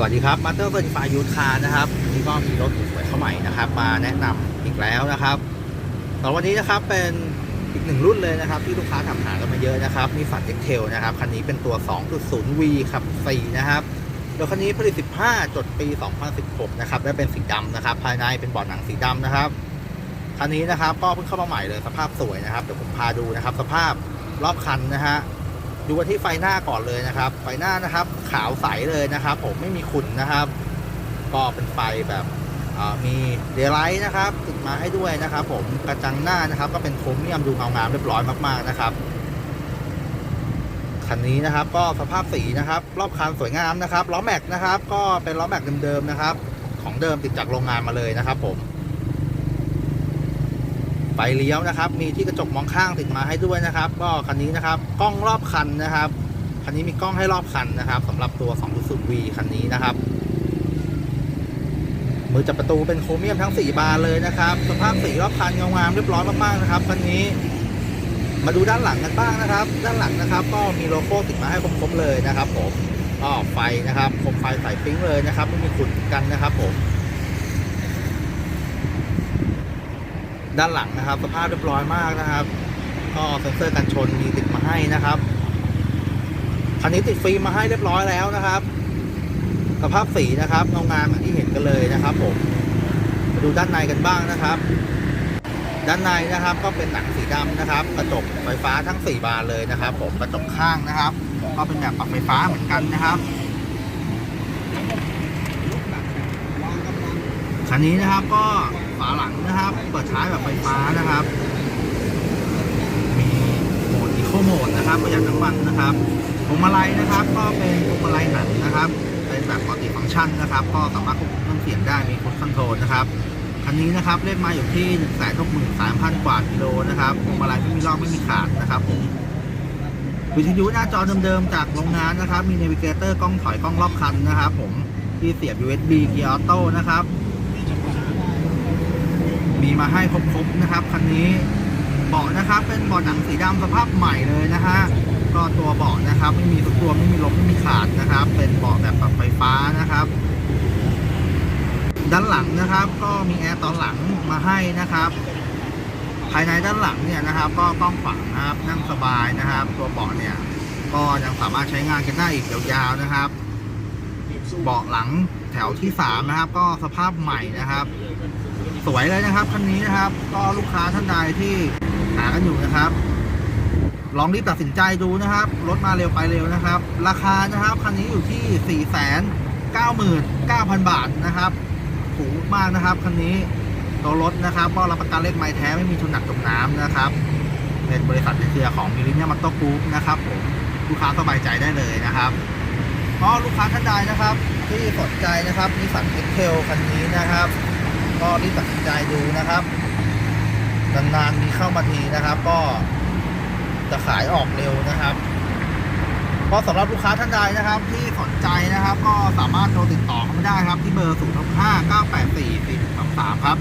สวัสดีครับมาเตอร์เซอร์ติฟายยูทคานะครับวันนี้ก็มีรถสวยๆเข้าใหม่นะครับ มาแนะนำอีกแล้วนะครับตอนวันนี้นะครับเป็นอีกหนึ่งรุ่นเลยนะครับ ที่ลูกค้าถามหากันมาเยอะนะครับ มีฝันเอ็กเทลนะครับ คันนี้เป็นตัว 2.0V ครับ4นะครับรถคันนี้ผลิต 15 จดปี 2016 นะครับและเป็นสีดำนะครับ ภายในเป็นเบาะหนังสีดำนะครับ คันนี้นะครับก็เพิ่งเข้ามาใหม่เลยสภาพสวยนะครับเดี๋ยวผมพาดูนะครับ สภาพรอบคันนะฮะ ดูกันที่ไฟหน้าก่อนเลยนะครับ ไฟหน้านะครับ ขาวใสเลยนะครับ ผมไม่มีขุ่นนะครับ ก็เป็นไฟแบบมีเดย์ไลท์นะครับติดมาให้ด้วยนะครับ ผมกระจังหน้านะครับ ก็เป็นโครเมียมดูเงางามเรียบร้อยมากๆนะครับคันนี้นะครับ ก็สภาพสีนะครับ รอบคันสวยงามนะครับล้อแม็กนะครับ ก็เป็นล้อแม็กเดิมๆนะครับ ของเดิมติดจากโรงงานมาเลยนะครับ ผม ไฟเลี้ยวนะครับ มีที่กระจกมองข้างติดมาให้ด้วยนะครับ ก็คันนี้นะครับกล้องรอบคันนะครับ คันนี้มีกล้องให้รอบคันนะครับสำหรับตัว 2.0V คันนี้นะครับ มือจับประตูเป็นโครเมียมทั้ง 4 บานเลยนะครับ สภาพสีรอบคันเงางามเรียบร้อยมากๆนะครับคันนี้ มาดูด้านหลังกันบ้างนะครับ ด้านหลังนะครับ ก็มีโลโก้ติดมาให้ครบๆเลยนะครับ ผมก็ไฟนะครับคมไฟใส่ปิ้งเลยนะครับ ไม่มีขุ่นกันนะครับ ผม ด้านหลังนะครับ สภาพเรียบร้อยมากนะครับ ก็เซ็นเซอร์กันชนมีติดมาให้นะครับคันนี้ติดฟิล์มมาให้เรียบร้อยแล้วนะครับ สภาพสีนะครับเงางามอย่างที่เห็นกันเลยนะครับ ผมมาดูด้านในกันบ้างนะครับ ด้านในนะครับก็เป็นหนังสีดำนะครับ กระจกไฟฟ้าทั้ง 4 บานเลยนะครับ ผมกระจกข้างนะครับ ก็เป็นแบบปรับไฟฟ้าเหมือนกันนะครับคันนี้นะครับก็ ฝาหลังนะครับ เปิดท้ายแบบไฟฟ้านะครับ มีโหมดอีโคโหมดนะครับประหยัดน้ำมันนะครับพวงมาลัยนะครับ ก็เป็นพวงมาลัยหนังนะครับเป็นแบบมัลติฟังก์ชันนะครับ ก็สามารถควบคุมเครื่องเสียงได้มีคุชคอนโทรลนะครับคันนี้นะครับเลขมาอยู่ที่1 6 3 0 0 0กว่ากิโลนะครับพวงมาลัยไม่มีลอกไม่มีขาดนะครับผมวิทยุหน้าจอเดิมๆจากโรงงานนะครับ มีเนวิเกเตอร์กล้องถอยกล้องรอบคันนะครับ ผมที่เสียบ USB เกียร์ออโต้นะครับ มาให้ครบๆนะครับคันนี้เบาะนะครับเป็นเบาะหนังสีดำสภาพใหม่เลยนะฮะก็ตัวเบาะนะครับ ไม่มีทุกตัวไม่มีลมไม่มีขาดนะครับ เป็นเบาะแบบปรับไฟฟ้านะครับ ด้านหลังนะครับ ก็มีแอร์ตอนหลังมาให้นะครับ ภายในด้านหลังเนี่ยนะครับ ก็กล้องฝังนะครับนั่งสบายนะครับ ตัวเบาะเนี่ย ก็ยังสามารถใช้งานกันได้อีกยาวๆนะครับเบาะหลังแถวที่สามนะครับ ก็สภาพใหม่นะครับ สวยเลยนะครับคันนี้นะครับ ก็ลูกค้าท่านใดที่หากันอยู่นะครับ ลองรีบตัดสินใจดูนะครับรถมาเร็วไปเร็วนะครับ ราคานะครับคันนี้อยู่ที่ 4 9 9 0 0 0 บาทนะครับถูกมากนะครับคันนี้ตัวรถนะครับก็รับประกันเลขไม้แท้ไม่มีชนหนักจมน้ำนะครับเป็นบริษัทในเครือของมิลิเนียมัตโตกรุ๊ปนะครับผมลูกค้าสบายใจได้เลยนะครับก็ลูกค้าท่านใดนะครับ ที่สนใจนะครับนิสสันเอ็กเทลคันนี้นะครับ ก็รีบตัดสินใจดูนะครับนานๆมีเข้ามาทีนะครับ ก็จะขายออกเร็วนะครับก็สำหรับลูกค้าท่านใดนะครับ ที่สนใจนะครับ ก็สามารถโทรติดต่อเข้ามาได้ครับ ที่เบอร์ 0 6 5 9 8 4 4 3 3 ครับ